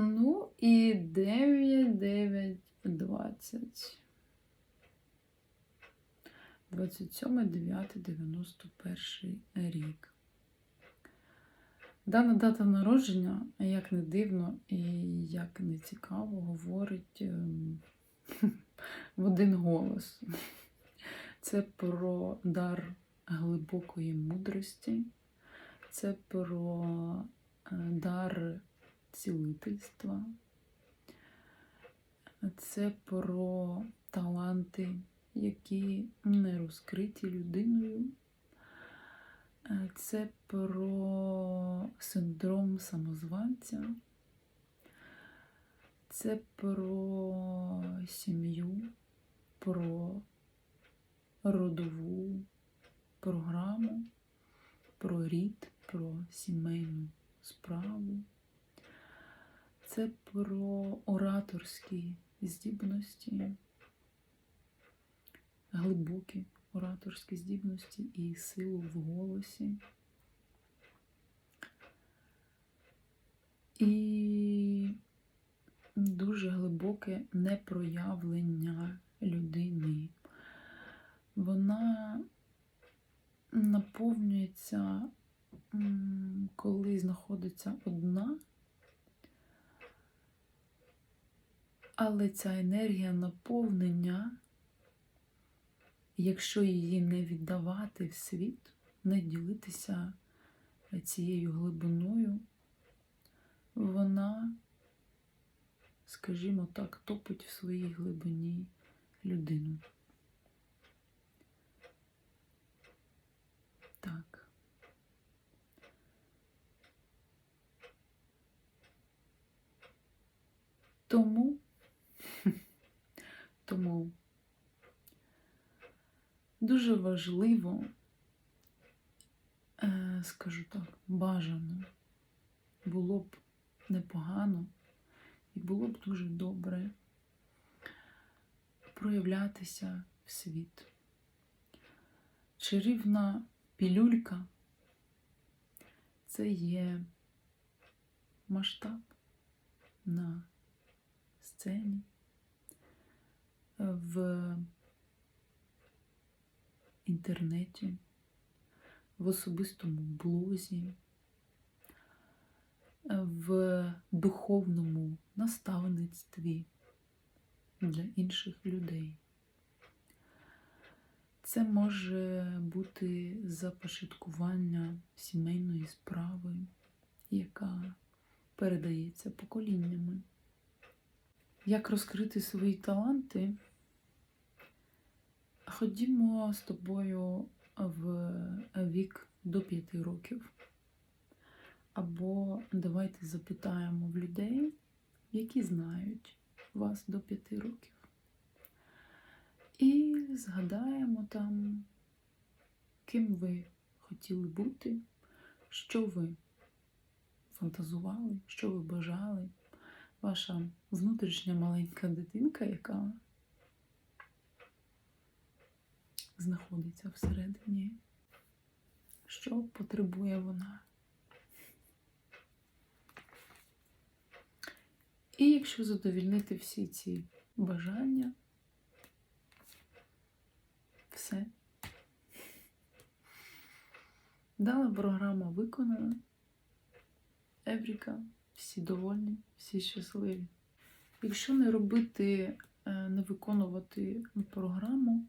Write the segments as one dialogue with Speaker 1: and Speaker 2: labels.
Speaker 1: Ну і 9, 9, 20. 27, 9, 91 рік. Дана дата народження, як не дивно і як не цікаво, говорить ем, в один голос. Це про дар глибокої мудрості, це про е, дар цілительства, це про таланти, які не розкриті людиною. Це про синдром самозванця, це про сім'ю, про родову програму, про рід, про сімейну справу. Це про ораторські здібності, глибокі ораторські здібності і силу в голосі. І дуже глибоке непроявлення людини. Вона наповнюється, коли знаходиться одна, але ця енергія наповнення, якщо її не віддавати в світ, не ділитися цією глибиною, вона, скажімо так, топить в своїй глибині людину. Так. Тому, тому дуже важливо, е, скажу так, бажано, було б непогано і було б дуже добре проявлятися в світ. Чарівна пілюлька це є масштаб на сцені, в інтернеті, в особистому блозі, в духовному наставництві для інших людей. Це може бути започаткування сімейної справи, яка передається поколіннями. Як розкрити свої таланти? Ходімо з тобою в вік до 5 років. Або давайте запитаємо в людей, які знають вас до 5 років. І згадаємо там, ким ви хотіли бути, що ви фантазували, що ви бажали, ваша внутрішня маленька дитинка, яка знаходиться всередині, що потребує вона. І якщо задовільнити всі ці бажання, все. Дана програма виконана. Евріка, всі довольні, всі щасливі. Якщо не робити, е, не виконувати програму,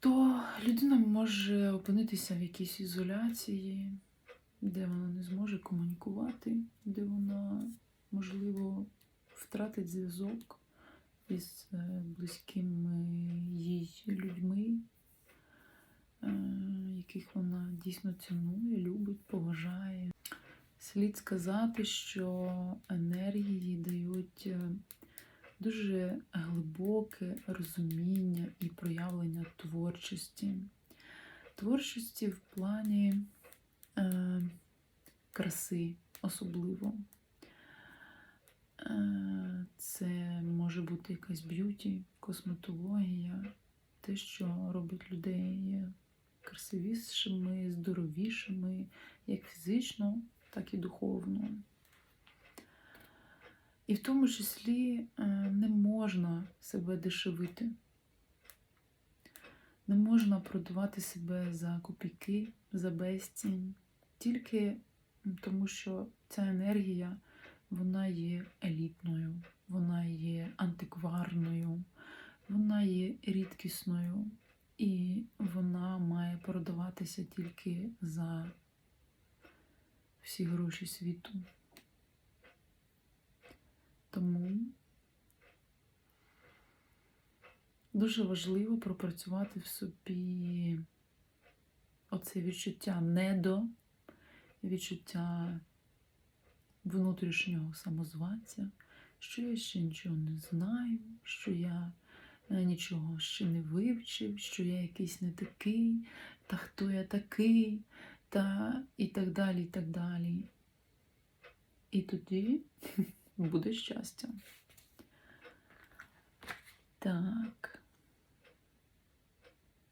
Speaker 1: то людина може опинитися в якійсь ізоляції, де вона не зможе комунікувати, де вона, можливо, втратить зв'язок із е, близькими їй людьми, е, яких вона дійсно цінує, любить, поважає. Слід сказати, що енергії дають е, дуже глибоке розуміння і проявлення творчості. Творчості в плані е, краси особливо. Е, Це може бути якась б'юті, косметологія, те, що робить людей красивішими, здоровішими, як фізично, так і духовно. І в тому числі е, не можна себе дешевити. Не можна продавати себе за копійки, за безцінь, тільки тому, що ця енергія вона є елітною, вона є антикварною, вона є рідкісною, і вона має продаватися тільки за всі гроші світу. Тому дуже важливо пропрацювати в собі оце відчуття недо, відчуття внутрішнього самозванця, що я ще нічого не знаю, що я е, нічого ще не вивчив, що я якийсь не такий, та хто я такий, та і так далі, і так далі. І тоді буде щастя. Так.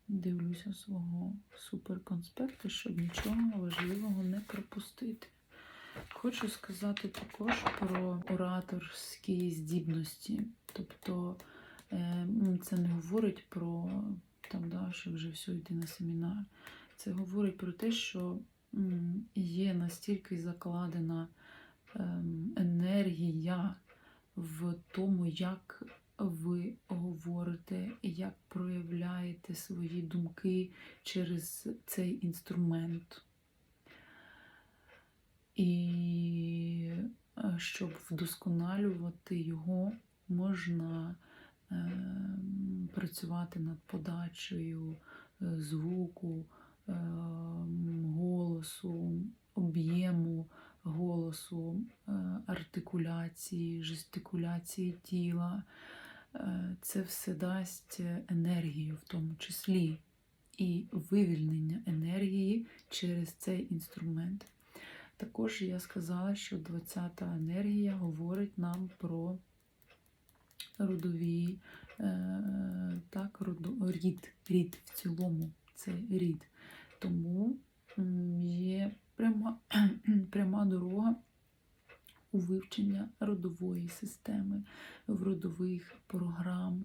Speaker 1: Дивлюся свого суперконспекту, щоб нічого важливого не пропустити. Хочу сказати також про ораторські здібності. Тобто е, ну, це не говорить про там, да, що вже все йти на семінар. Це говорить про те, що є настільки закладена енергія в тому, як ви говорите, як проявляєте свої думки через цей інструмент. І е, щоб вдосконалювати його, можна ем, працювати над подачею е, звуку, ем, голосу, об'єму голосу, е, артикуляції, жестикуляції тіла. Е, Це все дасть енергію в тому числі і вивільнення енергії через цей інструмент. Також я сказала, що 20-та енергія говорить нам про родові, е, так, рід, рід в цілому, це рід. Тому є пряма, пряма дорога у вивчення родової системи, в родових програм,